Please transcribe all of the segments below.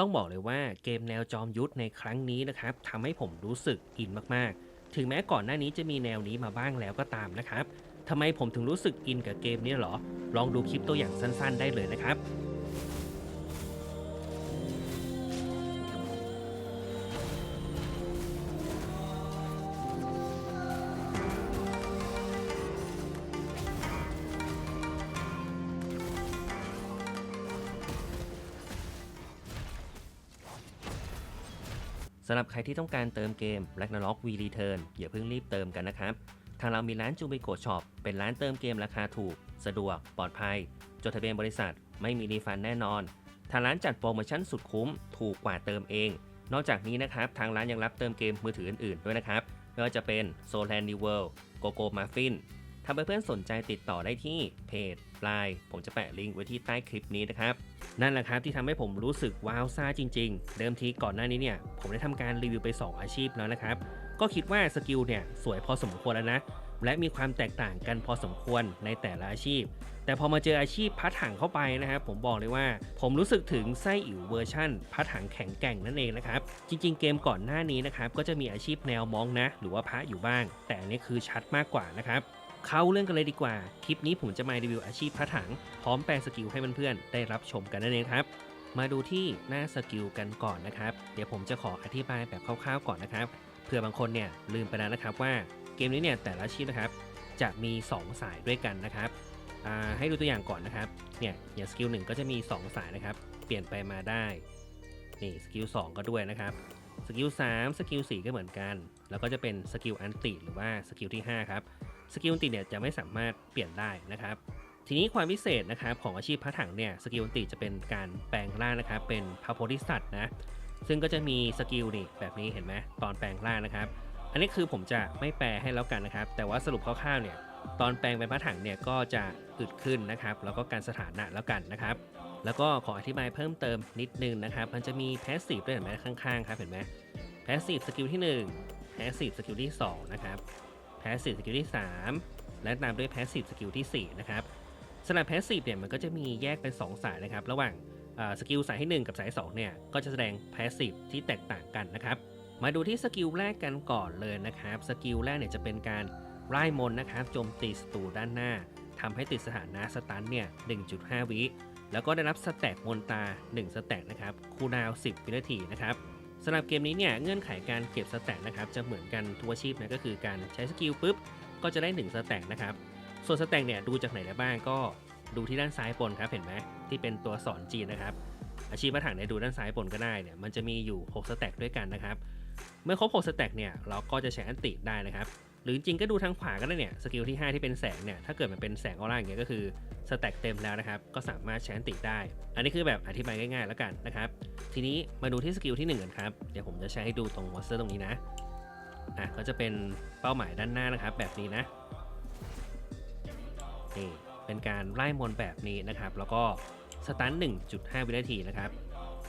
ต้องบอกเลยว่าเกมแนวจอมยุทธในครั้งนี้นะครับทำให้ผมรู้สึกอินมากๆ ถึงแม้ก่อนหน้านี้จะมีแนวนี้มาบ้างแล้วก็ตามนะครับทำไมผมถึงรู้สึกอินกับเกมนี้เหรอ ลองดูคลิปตัวอย่างสั้น ๆ ได้เลยนะครับ สำหรับใครที่ต้องการเติมเกม Ragnarok V Return อย่าเพิ่งรีบเติมกันนะครับ ทางเรามีร้านจูบิโกช็อปเป็นร้านเติมเกมราคาถูก สะดวก ปลอดภัย จดทะเบียนบริษัท ไม่มีรีฟันแน่นอน ทางร้านจัดโปรโมชั่นสุดคุ้ม ถูกกว่าเติมเอง นอกจากนี้นะครับ ทางร้านยังรับเติมเกมมือถืออื่นๆ ด้วยนะครับ ไม่ว่าจะเป็น s o l a n d World Gogo Muffin ถ้าเพื่อนๆสนใจติดต่อได้ที่เพจไลน์ผมจะแปะลิงก์ไว้ที่ใต้คลิปนี้นะครับ นั่นแหละครับที่ทำให้ผมรู้สึกว้าวซ่าจริง ๆ เดิมทีก่อนหน้านี้เนี่ย ผมได้ทำการรีวิวไป 2 อาชีพแล้วนะครับ ก็คิดว่าสกิลเนี่ยสวยพอสมควรแล้วนะ และมีความแตกต่างกันพอสมควรในแต่ละอาชีพ แต่พอมาเจออาชีพพัดถังเข้าไปนะครับผมบอกเลยว่า ผมรู้สึกถึงไส้อิ๋วเวอร์ชั่นพัดถังแข็งแกร่งนั่นเองนะครับ จริง ๆ เกมก่อนหน้านี้นะครับก็จะมีอาชีพแนวมองนะ หรือว่าพระอยู่บ้าง แต่อันนี้คือชัดมากกว่านะครับ เข้าเรื่องกันเลยดีกว่า คลิปนี้ผมจะมารีวิวอาชีพพระถัง พร้อมแปลสกิลให้เพื่อนๆได้รับชมกันนั่นเองครับ มาดูที่หน้าสกิลกันก่อนนะครับ เดี๋ยวผมจะขออธิบายแบบคร่าวๆก่อนนะครับเผื่อบางคนเนี่ยลืมไปแล้วนะครับว่าเกมนี้เนี่ยแต่ละอาชีพนะครับ จะมี 2 สายด้วยกันนะครับให้ดูตัวอย่างก่อนนะครับ เนี่ยอย่างสกิลหนึ่งก็จะมี 2 สายนะครับ เปลี่ยนไปมาได้ นี่สกิล2ก็ด้วยนะครับ สกิล3สกิล4ก็เหมือนกัน แล้วก็จะเป็นสกิลอันติหรือว่าสกิลที่5ครับ สกิลติเนี่ยจะไม่สามารถเปลี่ยนได้นะครับ ทีนี้ความพิเศษนะครับของอาชีพพระถังเนี่ยสกิลติจะเป็นการแปลงร่างนะครับเป็นพระโพธิสัตว์นะซึ่งก็จะมีสกิลนี่แบบนี้เห็นไหมตอนแปลงร่างนะครับ อันนี้คือผมจะไม่แปลให้แล้วกันนะครับ แต่ว่าสรุปคร่าวๆเนี่ยตอนแปลงเป็นพระถังเนี่ยก็จะอึดขึ้นนะครับ แล้วก็การสถานะแล้วกันนะครับ แล้วก็ขออธิบายเพิ่มเติมนิดนึงนะครับ มันจะมีแพสซีฟด้วยเห็นไหมข้างๆครับเห็นไหมแพสซีฟสกิลที่1แพสซีฟสกิลที่2นะครับ แพสซีฟสกิลที่ 3 และตามด้วยแพสซีฟสกิลที่ 4 นะครับสำหรับแพสซีฟเนี่ยมันก็จะมีแยกเป็น 2 สายนะครับ ระหว่างสกิลสายที่ 1 กับสาย 2 เนี่ยก็จะแสดงแพสซีฟที่แตกต่างกันนะครับ มาดูที่สกิลแรกกันก่อนเลยนะครับ สกิลแรกเนี่ยจะเป็นการไล่มนนะครับโจมตีศัตรูด้านหน้าทำให้ติดสถานะสตันเนี่ย 1.5 วิแล้วก็ได้รับสแต็กมนตา 1 สแต็กนะครับคูดาว 10 วินาทีนะครับ สำหรับเกมนี้เนี่ยเงื่อนไขการเก็บสแต็กนะครับจะเหมือนกันทุกอาชีพนะก็คือการใช้สกิลปุ๊บก็จะได้1สแต็กนะครับส่วนสแต็กเนี่ยดูจากไหนได้บ้างก็ดูที่ด้านซ้ายบนครับเห็นไหมที่เป็นตัวสอนจีนนะครับอาชีพมาถังในดูด้านซ้ายบนก็ได้เนี่ยมันจะมีอยู่6สแต็กด้วยกันนะครับเมื่อครบ6สแต็กเนี่ยเราก็จะใช้อันติได้นะครับ หรือจริงก็ดูทางขวาก็ได้เนี่ยสกิลที่ 5 ที่เป็นแสงเนี่ยถ้าเกิดมันเป็นแสงออร่าอย่างเงี้ยก็คือสแต็กเต็มแล้วนะครับก็สามารถใช้อันติได้ อันนี้คือแบบอธิบายง่ายๆแล้วกันนะครับทีนี้มาดูที่สกิลที่ 1 กันครับเดี๋ยวผมจะใช้ให้ดูตรงมอนสเตอร์ตรงนี้นะอะก็จะเป็นเป้าหมายด้านหน้านะครับ แบบนี้นะนี่เป็นการไล่มนแบบนี้นะครับ แล้วก็สตัน1.5 วินาทีนะครับ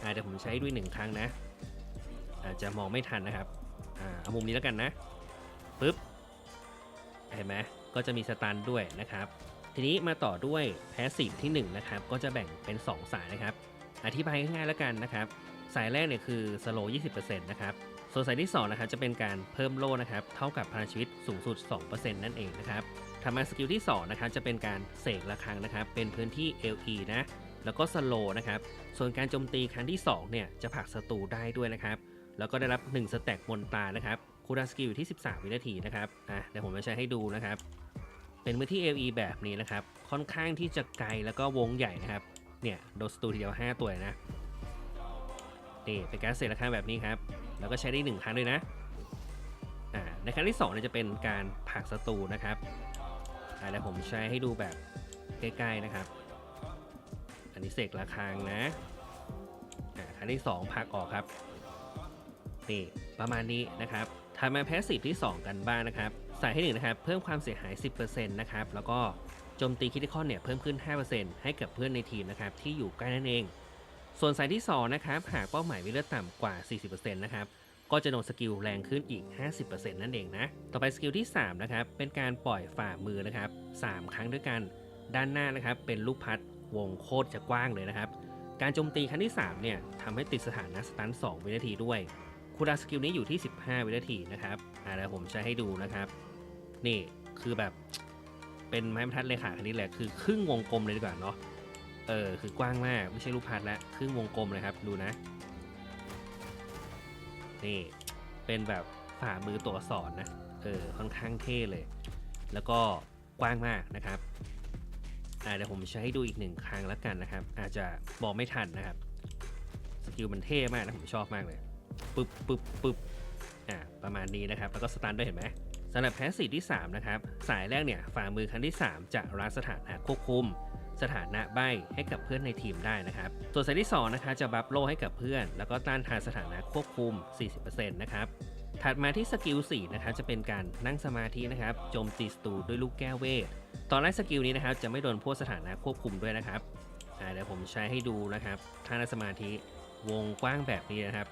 อะเดี๋ยวผมใช้ด้วยหนึ่งครั้งนะอาจจะมองไม่ทันนะครับอ่าเอามุมนี้แล้วกันนะปึ๊บ เห็นไหมก็จะมีสตันด้วยนะครับ ทีนี้มาต่อด้วยแพสซีฟที่1นะครับก็จะแบ่งเป็น 2 สายนะครับ อธิบายง่ายๆแล้วกันนะครับ สายแรกเนี่ยคือสโล20%นะครับส่วนสายที่2นะครับจะเป็นการเพิ่มโล่นะครับเท่ากับพลังชีวิตสูงสุด 2%นั่นเองนะครับทำมาสกิลที่2นะครับจะเป็นการเสกระฆังนะครับ เป็นพื้นที่ LE นะแล้วก็สโลนะครับ ส่วนการโจมตีครั้งที่2เนี่ยจะผลักศัตรูได้ด้วยนะครับ แล้วก็ได้รับ1สแต็กมนตานะครับ คูดาสกิลอยู่ที่ 13 วินาทีนะครับอะเดี๋ยวผมจะใช้ให้ดูนะครับ เป็นพื้นที่ LE แบบนี้นะครับ ค่อนข้างที่จะไกลแล้วก็วงใหญ่นะครับ เนี่ยโดนศัตรูทีเดียว 5 ตัวนะนี่เป็นการเสร็จราคาแบบนี้ครับ แล้วก็ใช้ได้ 1 ครั้งด้วยนะอ่าในครั้งที่2เนี่ยจะเป็นการผักศัตรูนะครับอ่าเดี๋ยวผมใช้ให้ดูแบบใกล้ๆนะครับ อันนี้เสกระฆังนะอ่าครั้งที่ 2 ผักออกครับนี่ประมาณนี้นะครับ ถัดมาแพสซีฟที่ 2 กันบ้างนะครับ สายที่1นะครับ เพิ่มความเสียหาย 10%นะครับ แล้วก็โจมตีคริติคอลเนี่ยเพิ่มขึ้น 5%ให้กับเพื่อนในทีมนะครับ ที่อยู่ใกล้นั่นเอง ส่วนสายที่ 2 นะครับ หากเป้าหมายมีเลือดต่ำกว่า 40%นะครับ ก็จะโดนสกิลแรงขึ้นอีก 50%นั่นเองนะ ต่อไปสกิลที่ 3 นะครับ เป็นการปล่อยฝ่ามือนะครับ 3 ครั้งด้วยกัน ด้านหน้านะครับ เป็นลูกพัดวงโคตรจะกว้างเลยนะครับ การโจมตีครั้งที่3เนี่ยทำให้ติดสถานะสตัน2วินาทีด้วย คูลดาวสกิลนี้อยู่ที่ 15 วินาทีนะครับอ่าเดี๋ยวผมใช้ให้ดูนะครับ นี่คือแบบเป็นไม้บรรทัดเลขาคณิตแหละคือครึ่งวงกลมเลยดีกว่าเนาะเออคือกว้างมากไม่ใช่รูปพัดแล้วครึ่งวงกลมเลยครับดูนะ นี่เป็นแบบฝ่ามือตัวอักษรนะเออค่อนข้างเท่เลย แล้วก็กว้างมากนะครับอ่าเดี๋ยวผมใช้ให้ดูอีกหนึ่งครั้งแล้วกันนะครับ อาจจะบอกไม่ทันนะครับสกิลมันเท่มากนะผมชอบมากเลย ปึ๊บปึ๊บปึ๊บอ่าประมาณนี้นะครับ แล้วก็สตันด้วยเห็นไหมสำหรับแพสซีฟที่ 3 นะครับ สายแรกเนี่ยฝ่ามือครั้งที่ 3 จะรัดสถานะควบคุม สถานะใบให้กับเพื่อนในทีมได้นะครับ ส่วนสายที่2นะคะจะบัฟโลให้กับเพื่อน แล้วก็ต้านทานสถานะควบคุม 40%นะครับถัดมาที่สกิล4นะครับจะเป็นการนั่งสมาธินะครับโจมตีศัตรูด้วยลูกแก้วเวท ตอนแรกสกิลนี้นะครับจะไม่โดนพวกสถานะควบคุมด้วยนะครับอ่าเดี๋ยวผมใช้ให้ดูนะครับท่านั่งสมาธิวงกว้างแบบนี้นะครับ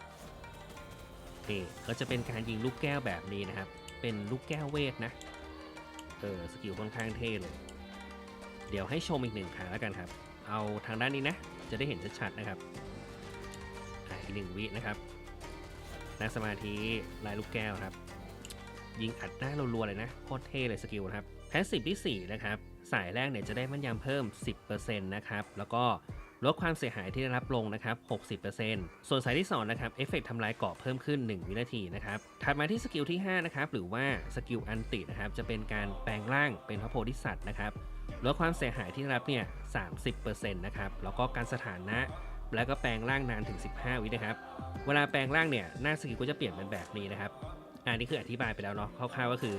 นี่ก็จะเป็นการยิงลูกแก้วแบบนี้นะครับ เป็นลูกแก้วเวทนะ เออสกิลค่อนข้างเท่เลย เดี๋ยวให้ชมอีกหนึ่งครั้งแล้วกันครับ เอาทางด้านนี้นะ จะได้เห็นชัดๆนะครับอ่าอีกหนึ่งวินะครับ นั่งสมาธิลายลูกแก้วครับ ยิงอัดหน้ารัวๆเลยนะโคตรเท่เลยสกิลนะครับแพสซีฟที่ 4 นะครับ สายแรกเนี่ยจะได้มั่นยำเพิ่ม 10%นะครับ แล้วก็ ลดความเสียหายที่ได้รับลงนะครับ 60%ส่วนสายที่2นะครับเอฟเฟกต์ทำลายเกาะเพิ่มขึ้น 1 วินาทีนะครับ ถัดมาที่สกิลที่5นะครับหรือว่าสกิลอันตินะครับจะเป็นการแปลงร่างเป็นพระโพธิสัตว์นะครับลดความเสียหายที่ได้รับเนี่ย 30%นะครับแล้วก็การสถานะแล้วก็แปลงร่างนานถึง 15 วินะครับ เวลาแปลงร่างเนี่ยหน้าสกิลก็จะเปลี่ยนเป็นแบบนี้นะครับ อันนี้คืออธิบายไปแล้วเนาะคร่าวๆก็คือ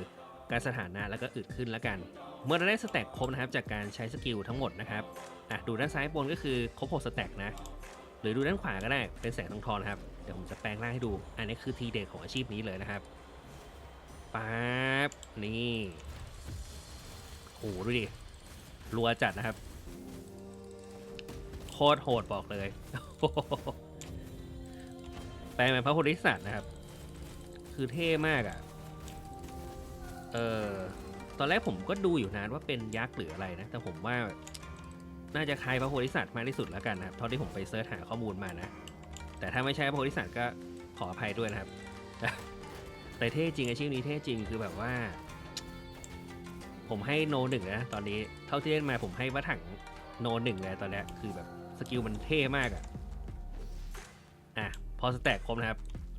การสถานะแล้วก็อึดขึ้นแล้วกัน เมื่อเราได้สแต็กครบนะครับจากการใช้สกิลทั้งหมดนะครับ อะดูด้านซ้ายบนก็คือครบ6สแต็กนะ หรือดูด้านขวาก็ได้เป็นแสงทองทองนครับ เดี๋ยวผมจะแปลงร่างให้ดู อันนี้คือทีเด็ดของอาชีพนี้เลยนะครับปั๊บนี่โหดูดิรัวจัดนะครับ โคตรโหดบอกเลย แปลงเป็นพระโพธิสัตว์นะครับ คือเท่มากอะ่ะ เออตอนแรกผมก็ดูอยู่นานว่าเป็นยักษ์หรืออะไรนะ แต่ผมว่า น่าจะคล้ายพระโพธิสัตว์มากที่สุดแล้วกันนะครับเท่าที่ผมไปเสิร์ชหาข้อมูลมานะ แต่ถ้าไม่ใช่พระโพธิสัตว์ก็ขออภัยด้วยนะครับ แต่เท่จริงอาชีพนี้เท่จริงคือแบบว่า ผมให้โนหนึ่งนะตอนนี้เท่าที่เล่นมาผมให้ว่าถังโนหนึ่งเลยตอนนี้คือแบบสกิลมันเท่มากอะอะพอสแต็กครบนะครับ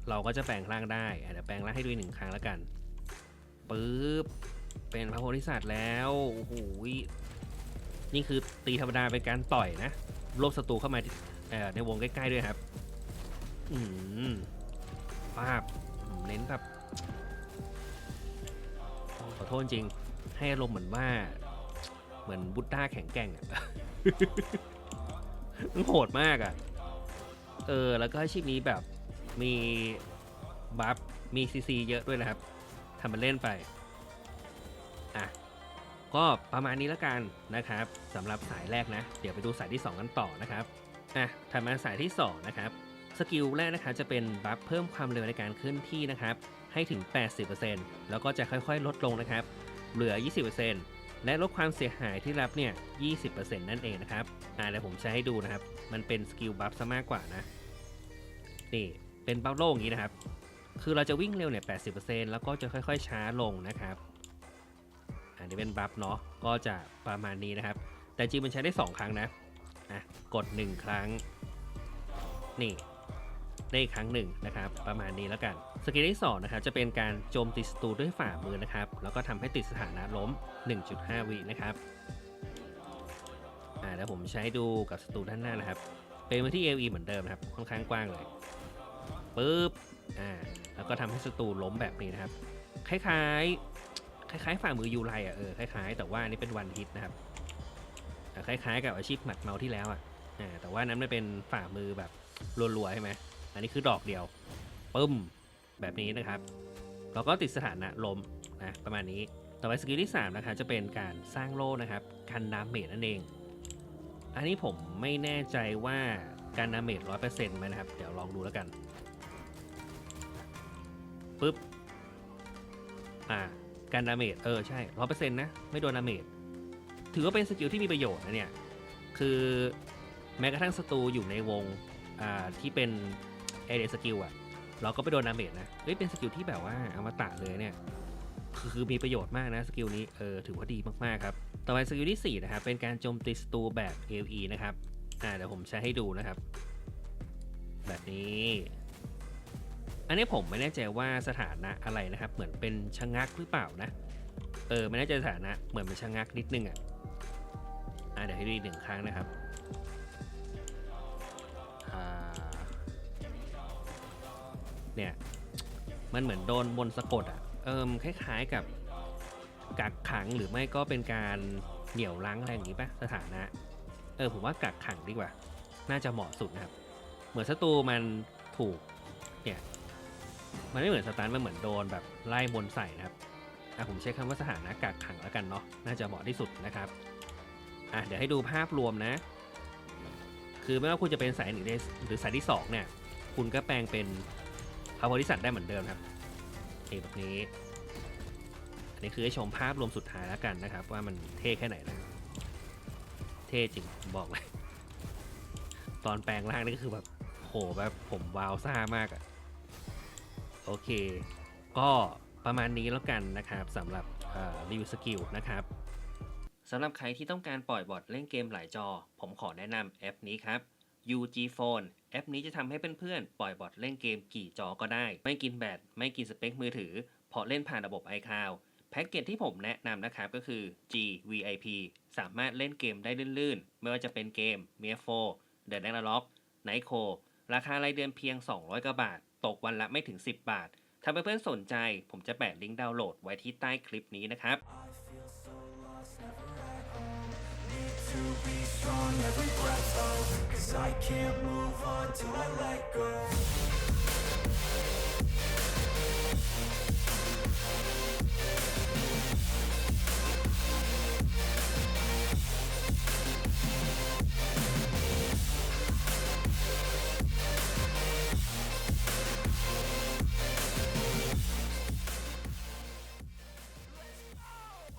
เราก็จะแปลงร่างได้อะเดี๋ยวแปลงร่างให้ดูหนึ่งครั้งแล้วกันปึ๊บเป็นพระโพธิสัตว์แล้วโอ้โห นี่คือตีธรรมดาเป็นการต่อยนะรวบศัตรูเข้ามาในวงใกล้ๆด้วยครับ อืมป้าบอืมเน้นแบบขอโทษจริง ให้อารมณ์เหมือนว่า เหมือนบุตด้าแข็งแกร่งอะโหดมากอะเออ แล้วก็อาชีพนี้แบบมีบัฟมีซีซีเยอะด้วยนะครับทำมันเล่นไป ก็ประมาณนี้แล้วกันนะครับสำหรับสายแรกนะ เดี๋ยวไปดูสายที่ 2 กันต่อนะครับอะถัดมาสายที่ 2 นะครับ สกิลแรกนะครับจะเป็นบัฟเพิ่มความเร็วในการเคลื่อนที่นะครับ ให้ถึง 80%แล้วก็จะค่อยๆ ลดลงนะครับ เหลือ 20%และลดความเสียหายที่รับเนี่ย 20%นั่นเองนะครับอ่าเดี๋ยวผมใช้ให้ดูนะครับ มันเป็นสกิลบัฟซะมากกว่านะ นี่ เป็นบัฟโลกอย่างนี้นะครับ คือเราจะวิ่งเร็วเนี่ย 80%แล้วก็จะค่อยๆ ช้าลงนะครับ อันนี้เป็นบัฟเนาะก็จะประมาณนี้นะครับ แต่จริงมันใช้ได้ 2 ครั้งนะอะกด 1 ครั้ง นี่ได้อีกครั้งหนึ่งนะครับ ประมาณนี้แล้วกัน สกิลที่2นะครับจะเป็นการโจมตีศัตรูด้วยฝ่ามือนะครับ แล้วก็ทำให้ติดสถานะล้ม 1.5 วินะครับอ่าแล้วผมใช้ดูกับศัตรูด้านหน้านะครับ เป็นมาที่ LE เหมือนเดิมนะครับค่อนข้างกว้างเลยปึ๊บอ่าแล้วก็ทำให้ศัตรูล้มแบบนี้นะครับ คล้ายๆ คล้ายๆฝ่ามือยูไรอะเออคล้ายๆ แต่ว่าอันนี้เป็นวันฮิตนะครับคล้ายๆ กับอาชีพหมัดเมาที่แล้วอะแต่ว่านั้นไม่เป็นฝ่ามือแบบรัวๆใช่ไหมอันนี้คือดอกเดียวปึ้มแบบนี้นะครับแล้วก็ติดสถานะลมนะประมาณนี้ต่อไปสกิลที่3นะครับจะเป็นการสร้างโล่นะครับกันดาเมจนั่นเอง อันนี้ผมไม่แน่ใจว่าการดาเมจร้อยเปอร์เซ็นต์ไหมนะครับ เดี๋ยวลองดูแล้วกันปึ๊บอ่า การดาเมจเออใช่ร้อยเปอร์เซ็นต์นะ ไม่โดนดาเมจถือว่าเป็นสกิลที่มีประโยชน์นะเนี่ย คือแม้กระทั่งศัตรูอยู่ในวงอ่าที่เป็นเอเดสกิลอะเราก็ไปโดนดาเมจนะเฮ้ยเป็นสกิลที่แบบว่าอมตะเลยเนี่ยคือคือมีประโยชน์มากนะสกิลนี้เออถือว่าดีมากๆครับ ต่อไปสกิลที่ 4 นะครับ เป็นการโจมตีศัตรูแบบ AOE นะครับอ่าเดี๋ยวผมใช้ให้ดูนะครับ แบบนี้ อันนี้ผมไม่แน่ใจว่าสถานะอะไรนะครับ เหมือนเป็นชะงักหรือเปล่านะ เออไม่แน่ใจสถานะเหมือนเป็นชะงักนิดนึงอะอ่าเดี๋ยวให้ดูอีกหนึ่งครั้งนะครับเนี่ยมันเหมือนโดนบนสะกดอะเอิมคล้ายๆกับกักขังหรือไม่ก็เป็นการเหนี่ยวรั้งอะไรอย่างงี้ป่ะสถานะ เออผมว่ากักขังดีกว่า น่าจะเหมาะสุดนะครับ เหมือนศัตรูมันถูกเนี่ย มันไม่เหมือนสตันมันเหมือนโดนแบบไล่บนใส่นะครับอะผมใช้คำว่าสถานะกักขังแล้วกันเนาะน่าจะเหมาะที่สุดนะครับอะเดี๋ยวให้ดูภาพรวมนะ คือไม่ว่าคุณจะเป็นสายหนึ่งหรือสายที่สองเนี่ยคุณก็แปลงเป็นพระโพธิสัตว์ได้เหมือนเดิมครับนี่แบบนี้อันนี้คือให้ชมภาพรวมสุดท้ายแล้วกันนะครับ ว่ามันเท่แค่ไหนนะเท่จริงบอกเลยตอนแปลงร่างนี่ก็คือแบบโหแบบผมวาวซ่ามากอะ โอเค ก็ประมาณนี้แล้วกันนะครับสำหรับรีวิวสกิลนะครับสำหรับใครที่ต้องการปล่อยบอทเล่นเกมหลายจอ ผมขอแนะนำแอปนี้ครับ UG Phone แอปนี้จะทำให้เพื่อนๆ ปล่อยบอทเล่นเกมกี่จอก็ได้ ไม่กินแบตไม่กินสเปคมือถือพราะเล่นผ่านระบบ iCloud แพ็กเกจที่ผมแนะนำนะครับก็คือ GVIP สามารถเล่นเกมได้ลื่นๆ ไม่ว่าจะเป็นเกม m i r 4 The d a n a l o g Night c o ราคารายเดือนเพียง 200 กว่าบาท ตกวันละไม่ถึง 10 บาท ถ้าเพื่อนๆสนใจ ผมจะแปะลิงก์ดาวน์โหลดไว้ที่ใต้คลิปนี้นะครับ I can't move on till I let go